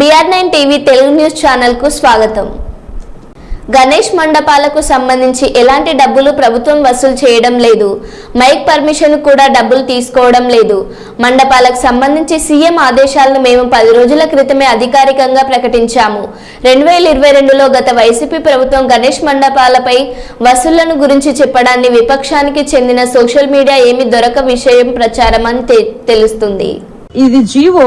BR nine TV Telugu news ఛానల్కు స్వాగతం. గణేష్ మండపాలకు సంబంధించి ఎలాంటి డబ్బులు ప్రభుత్వం వసూలు చేయడం లేదు. మైక్ పర్మిషన్ కూడా డబ్బులు తీసుకోవడం లేదు. మండపాలకు సంబంధించి సీఎం ఆదేశాలను మేము పది రోజుల క్రితమే అధికారికంగా ప్రకటించాము. రెండు వేల ఇరవై రెండులో గత వైసీపీ ప్రభుత్వం గణేష్ మండపాలపై వసూళ్ళను గురించి చెప్పడాన్ని విపక్షానికి చెందిన సోషల్ మీడియా ఏమి దొరక విషయం ప్రచారం అని తెలుస్తుంది. ఇది జీవో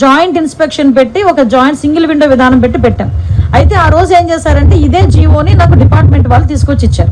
జాయింట్ ఇన్స్పెక్షన్ పెట్టి ఒక జాయింట్ సింగిల్ విండో విధానం పెట్టి పెట్టాం. అయితే ఆ రోజు ఏం చేశారంటే ఇదే జీవోని నాకు డిపార్ట్మెంట్ వాళ్ళు తీసుకొచ్చి ఇచ్చారు.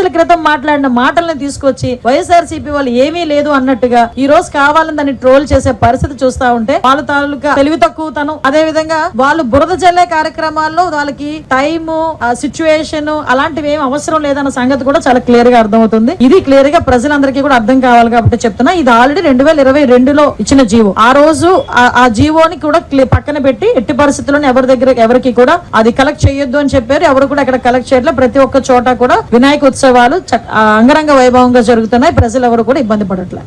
క్రితం మాట్లాడిన మాటలను తీసుకొచ్చి వైఎస్ఆర్ వాళ్ళు ఏమీ లేదు అన్నట్టుగా ఈ రోజు కావాలని దాన్ని ట్రోల్ చేసే పరిస్థితి చూస్తా ఉంటే వాళ్ళ తాలూకా తెలివి తక్కువతనం. అదే విధంగా వాళ్ళు బురద జల్లే కార్యక్రమాల్లో వాళ్ళకి టైమ్ సిచ్యువేషన్ అలాంటివి ఏం అవసరం లేదన్న సంగతి కూడా చాలా క్లియర్గా అర్థమవుతుంది. ఇది క్లియర్గా ప్రజలందరికీ కూడా అర్థం కావాలి కాబట్టి చెప్తున్నా. ఇది ఆల్రెడీ రెండు వేల ఇరవై రెండులో ఇచ్చిన జీవో. ఆ రోజు ఆ- జీవోని కూడా పక్కన పెట్టి ఎట్టి పరిస్థితుల్లో ఎవరి దగ్గర ఎవరికి కూడా అది కలెక్ట్ చేయొద్దు అని చెప్పారు. ఎవరు కూడా ఇక్కడ కలెక్ట్ చేయట్లేదు ప్రతి ఒక్క చోట కూడా వినాయక ఉత్సవాలు అంగరంగ వైభవంగా జరుగుతున్నాయి. ప్రజలు ఎవరు కూడా ఇబ్బంది పడట్లేదు